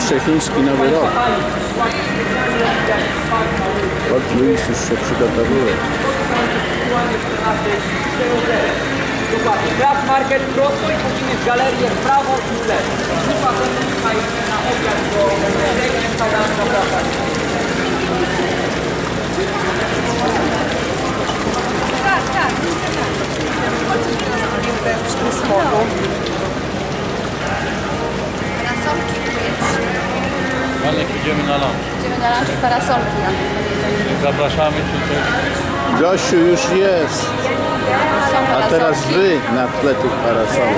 jutrze chiński Nowy Rok. Port Louis już się przygotowuje. Dokładnie. Craft Market prosto i wchodzimy w galerię w prawo i w lewo. I potem tutaj na obiad do restauracji zapraszam. Tak, tak. Parasolki na lunch parasolki. Zapraszamy tutaj. Gosiu już jest, a teraz wy na tle tych parasolek.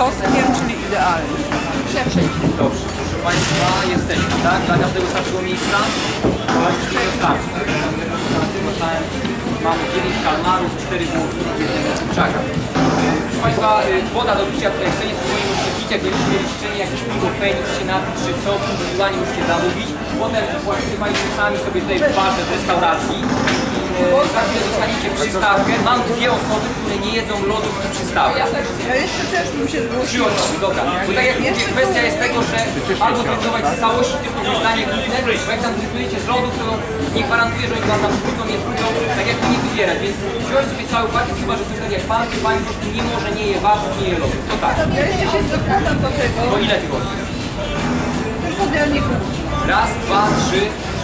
Czosnkiem, czyli idealnie. Dobrze, proszę Państwa, jesteśmy, tak? Dla każdego starszego miejsca. Właśnie nie wystarczy. Mamy 9 kalmarów, 4 bułki, jednego kurczaka. Proszę Państwa, y, woda do picia tutaj w cenie spokojnie możecie pić, jak będziecie mieli życzenie, jakieś piwo Feniks się napić, czy sok, indywidualnie możecie zamówić. Potem płacicie Państwo sami sobie tutaj w barze w restauracji. Za chwilę dostaniecie przystawkę. Mam dwie osoby, które nie jedzą lodów i przystawek. Ja jeszcze też bym się Trzy zgłosiła. osoby, dobra. Bo tak jak mówię, kwestia jest tego, że albo zrealizować z całości typu zdanie główne, bo jak tam zrealizujecie z lodów, to nie gwarantuję, że oni wam tam zwrócą, nie zwrócą, tak jak nie wybierać, więc wziąć sobie cały pakiet, chyba że ktoś tak jak pan, czy pani po prostu nie może, nie je warzyw, nie je lodów. To tak. Ja jeszcze się dokładam do tego. To ile tych osób? Tylko Raz, dwa, trzy,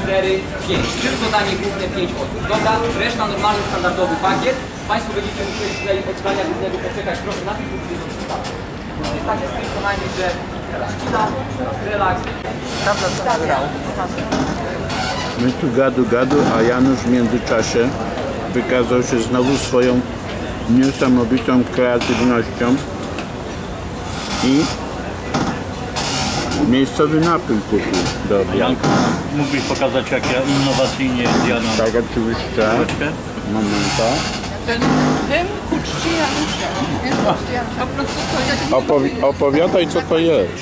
cztery, pięć. Tylko danie główne pięć osób. Dobra, reszta normalny, standardowy pakiet. Państwo będziecie musieli tutaj od zdania głównego poczekać proszę na tych, którzy są przystawki. Jest takie skonanie, że teraz chwila, teraz relaks. Prawda? My tu gadu gadu, a Janusz w międzyczasie wykazał się znowu swoją niesamowitą kreatywnością i miejscowy napój kupił do obiadu. Janku, mógłbyś pokazać jak ja innowacyjnie zjadam Tak, oczywiście. Momenta. Ten dym ku czci Janusza. Po prostu to Opowi- opowiadaj, co to jest.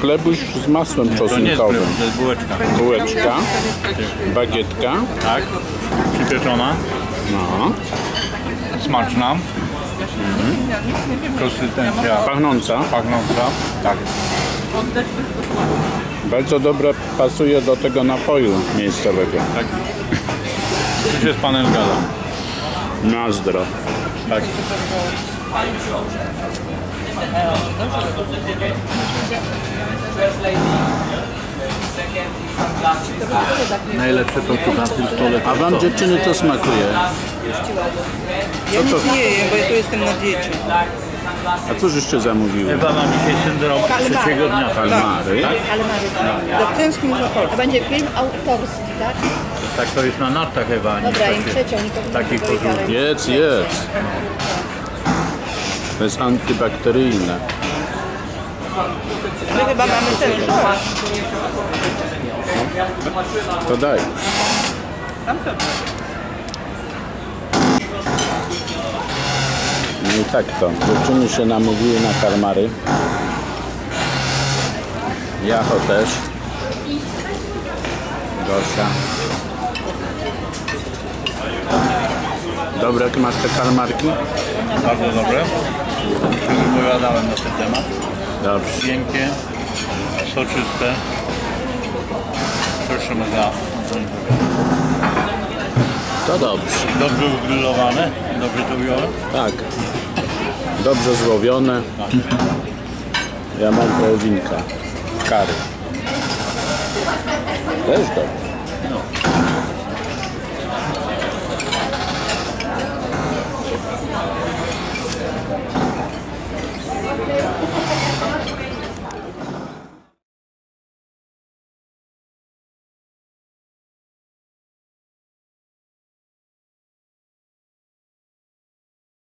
Chlebuś z masłem To nie czosnkowym. chleb, to jest bułeczka. Bułeczka, bagietka, Tak, przypieczona, no, smaczna. Konsystencja pachnąca. pachnąca. Tak. Bardzo dobrze pasuje do tego napoju miejscowego. tak. Już jest panel gala. Nazdro. Tak. First lady, second, sunglasses, Najlepsze to tu na tym stole. A wam dziewczyny to smakuje? Ja nic nie jem, bo ja tu jestem na diecie. A cóż jeszcze zamówiły? Ewa ma dzisiaj syndrom trzeciego dnia. Kalmary. Do tęsknię za Polską. To będzie film autorski, tak? Tak to jest na nartach Ewa. nie Dobra, im trzecią, Takich dalej. Jedz, jedz. To jest antybakteryjne. My chyba mamy też. To daj. Tam sobie. I tak to. Dziewczyny się namówiły na karmary. Jacho też. Gosia. Dobre, jakie masz te kalmarki? Bardzo dobre. Wypowiadałem na ten temat. Dobrze. Miękkie, soczyste. Proszę mega. To dobrze. Dobrze ugrillowane. Dobrze to ująłem. Tak. Dobrze złowione. Ja mam połowinka. Kary. Też dobrze.